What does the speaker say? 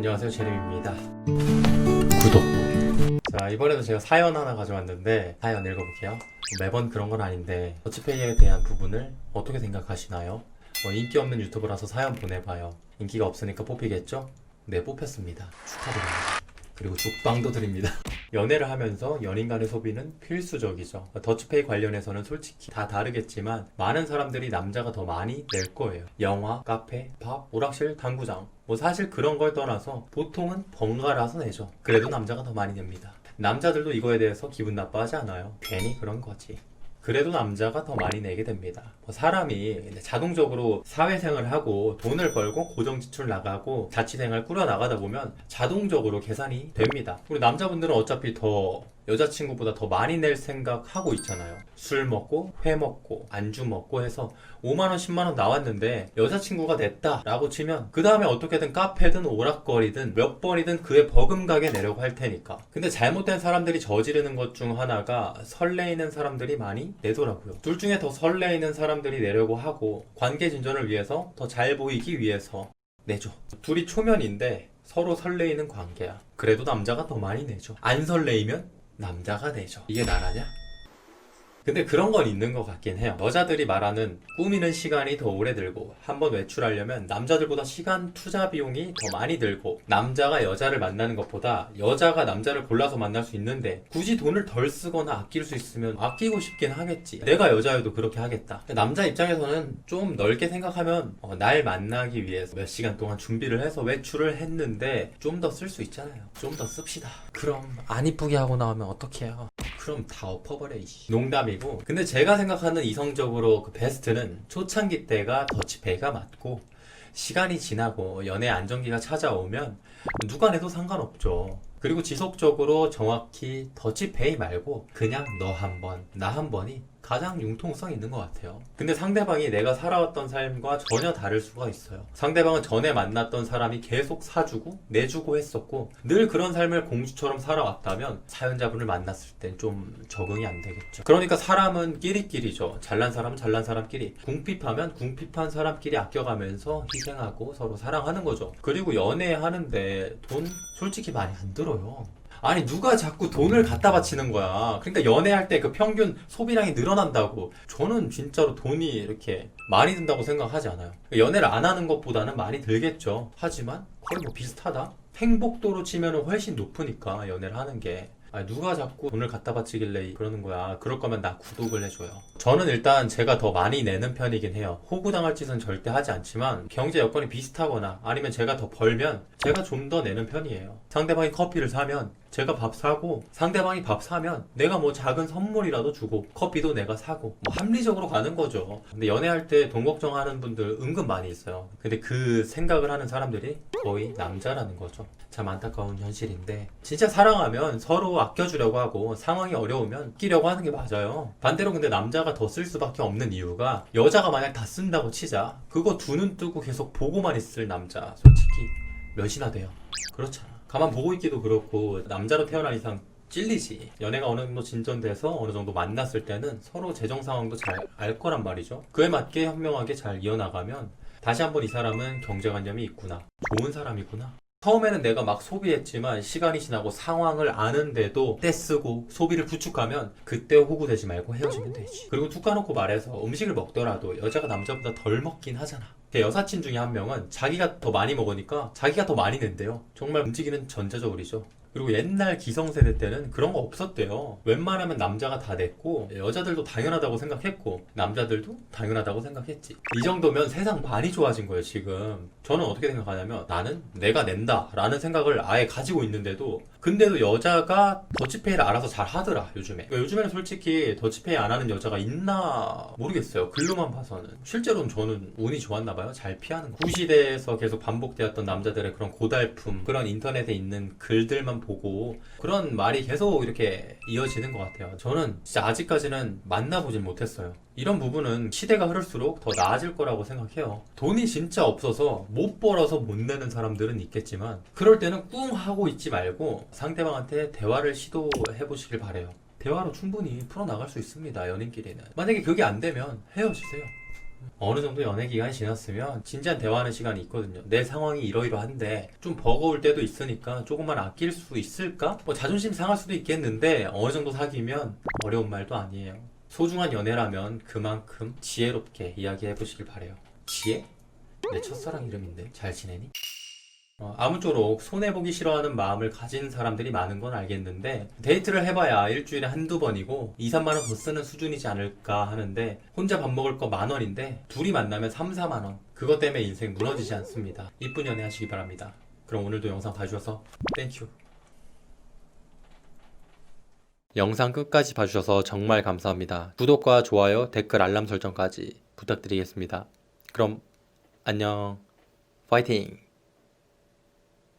안녕하세요 제림입니다. 구독. 자 이번에도 제가 사연 하나 가져왔는데 사연 읽어볼게요. 매번 그런 건 아닌데 더치페이에 대한 부분을 어떻게 생각하시나요? 뭐 인기 없는 유튜버라서 사연 보내봐요. 인기가 없으니까 뽑히겠죠? 네 뽑혔습니다. 축하드립니다 그리고 죽방도 드립니다 연애를 하면서 연인 간의 소비는 필수적이죠. 더치페이 관련해서는 솔직히 다 다르겠지만 많은 사람들이 남자가 더 많이 낼 거예요. 영화, 카페, 밥, 오락실, 당구장. 뭐 사실 그런 걸 떠나서 보통은 번갈아서 내죠. 그래도 남자가 더 많이 냅니다. 남자들도 이거에 대해서 기분 나빠하지 않아요. 괜히 그런 거지. 그래도 남자가 더 많이 내게 됩니다. 뭐 사람이 자동적으로 사회생활을 하고 돈을 벌고 고정지출 나가고 자취생활 꾸려 나가다 보면 자동적으로 계산이 됩니다. 우리 남자분들은 어차피 더 여자친구보다 더 많이 낼 생각 하고 있잖아요. 술 먹고, 회 먹고, 안주 먹고 해서 5만원, 10만원 나왔는데 여자친구가 냈다 라고 치면 그 다음에 어떻게든 카페든 오락거리든 몇 번이든 그에 버금가게 내려고 할 테니까. 근데 잘못된 사람들이 저지르는 것 중 하나가 설레이는 사람들이 많이 내더라고요. 둘 중에 더 설레이는 사람들이 내려고 하고 관계 진전을 위해서 더 잘 보이기 위해서 내죠. 둘이 초면인데 서로 설레이는 관계야. 그래도 남자가 더 많이 내죠. 안 설레이면 남자가 내죠. 이게 나라냐? 근데 그런 건 있는 것 같긴 해요. 여자들이 말하는 꾸미는 시간이 더 오래 들고 한번 외출하려면 남자들보다 시간 투자 비용이 더 많이 들고 남자가 여자를 만나는 것보다 여자가 남자를 골라서 만날 수 있는데 굳이 돈을 덜 쓰거나 아낄 수 있으면 아끼고 싶긴 하겠지. 내가 여자여도 그렇게 하겠다. 남자 입장에서는 좀 넓게 생각하면 어, 날 만나기 위해서 몇 시간 동안 준비를 해서 외출을 했는데 좀 더 쓸 수 있잖아요. 좀 더 씁시다. 그럼 안 이쁘게 하고 나오면 어떡해요? 그럼 다 엎어버려 이씨. 농담이고 근데 제가 생각하는 이성적으로 그 베스트는 초창기 때가 더치페이가 맞고 시간이 지나고 연애 안정기가 찾아오면 누가 내도 상관없죠 그리고 지속적으로 정확히 더치페이 말고 그냥 너 한 번, 나 한 번이 가장 융통성 있는 것 같아요. 근데 상대방이 내가 살아왔던 삶과 전혀 다를 수가 있어요. 상대방은 전에 만났던 사람이 계속 사주고 내주고 했었고 늘 그런 삶을 공주처럼 살아왔다면 사연자분을 만났을 땐 좀 적응이 안 되겠죠. 그러니까 사람은 끼리끼리죠. 잘난 사람은 잘난 사람끼리. 궁핍하면 궁핍한 사람끼리 아껴가면서 희생하고 서로 사랑하는 거죠. 그리고 연애하는데 돈 솔직히 많이 안 들어요. 아니 누가 자꾸 돈을 갖다 바치는 거야. 그러니까 연애할 때 그 평균 소비량이 늘어난다고. 저는 진짜로 돈이 이렇게 많이 든다고 생각하지 않아요. 연애를 안 하는 것보다는 많이 들겠죠. 하지만 거의 뭐 비슷하다. 행복도로 치면은 훨씬 높으니까 연애를 하는 게. 아니, 누가 자꾸 돈을 갖다 바치길래 그러는 거야. 그럴 거면 나 구독을 해줘요. 저는 일단 제가 더 많이 내는 편이긴 해요. 호구당할 짓은 절대 하지 않지만 경제 여건이 비슷하거나 아니면 제가 더 벌면 제가 좀 더 내는 편이에요. 상대방이 커피를 사면 제가 밥 사고 상대방이 밥 사면 내가 뭐 작은 선물이라도 주고 커피도 내가 사고 뭐 합리적으로 가는 거죠. 근데 연애할 때 돈 걱정하는 분들 은근 많이 있어요. 근데 그 생각을 하는 사람들이 거의 남자라는 거죠. 참 안타까운 현실인데 진짜 사랑하면 서로 아껴주려고 하고 상황이 어려우면 끼려고 하는 게 맞아요. 반대로 근데 남자가 더 쓸 수밖에 없는 이유가 여자가 만약 다 쓴다고 치자 그거 두 눈 뜨고 계속 보고만 있을 남자 솔직히 몇이나 돼요. 그렇잖아. 가만 보고 있기도 그렇고 남자로 태어난 이상 찔리지. 연애가 어느 정도 진전돼서 어느 정도 만났을 때는 서로 재정 상황도 잘 알 거란 말이죠. 그에 맞게 현명하게 잘 이어나가면 다시 한번 이 사람은 경제관념이 있구나. 좋은 사람이구나. 처음에는 내가 막 소비했지만 시간이 지나고 상황을 아는데도 떼쓰고 소비를 구축하면 그때 호구되지 말고 헤어지면 되지. 그리고 툭 까놓고 말해서 음식을 먹더라도 여자가 남자보다 덜 먹긴 하잖아. 제 여사친 중에 한 명은 자기가 더 많이 먹으니까 자기가 더 많이 낸대요. 정말 움직이는 전자적으로죠. 그리고 옛날 기성세대 때는 그런 거 없었대요. 웬만하면 남자가 다 냈고 여자들도 당연하다고 생각했고 남자들도 당연하다고 생각했지. 이 정도면 세상 많이 좋아진 거예요 지금. 저는 어떻게 생각하냐면 나는 내가 낸다라는 생각을 아예 가지고 있는데도 근데도 여자가 더치페이를 알아서 잘 하더라 요즘에. 그러니까 요즘에는 솔직히 더치페이 안 하는 여자가 있나 모르겠어요. 글로만 봐서는. 실제로는 저는 운이 좋았나 봐요. 잘 피하는 거. 구시대에서 계속 반복되었던 남자들의 그런 고달픔, 그런 인터넷에 있는 글들만 보고 그런 말이 계속 이렇게 이어지는 것 같아요. 저는 진짜 아직까지는 만나보진 못했어요. 이런 부분은 시대가 흐를수록 더 나아질 거라고 생각해요. 돈이 진짜 없어서 못 벌어서 못 내는 사람들은 있겠지만 그럴 때는 꿍 하고 있지 말고 상대방한테 대화를 시도해 보시길 바래요. 대화로 충분히 풀어나갈 수 있습니다. 연인끼리는. 만약에 그게 안 되면 헤어지세요. 어느 정도 연애 기간이 지났으면 진지한 대화하는 시간이 있거든요. 내 상황이 이러이러한데 좀 버거울 때도 있으니까 조금만 아낄 수 있을까? 뭐 자존심 상할 수도 있겠는데 어느 정도 사귀면 어려운 말도 아니에요. 소중한 연애라면 그만큼 지혜롭게 이야기해 보시길 바래요. 지혜? 내 첫사랑 이름인데 잘 지내니? 어, 아무쪼록 손해보기 싫어하는 마음을 가진 사람들이 많은 건 알겠는데 데이트를 해봐야 일주일에 한두 번이고 2, 3만 원 더 쓰는 수준이지 않을까 하는데 혼자 밥 먹을 거 만 원인데 둘이 만나면 3, 4만 원 그것 때문에 인생 무너지지 않습니다. 이쁜 연애 하시기 바랍니다. 그럼 오늘도 영상 봐주셔서 땡큐 영상 끝까지 봐주셔서 정말 감사합니다. 구독과 좋아요, 댓글, 알람 설정까지 부탁드리겠습니다. 그럼 안녕 파이팅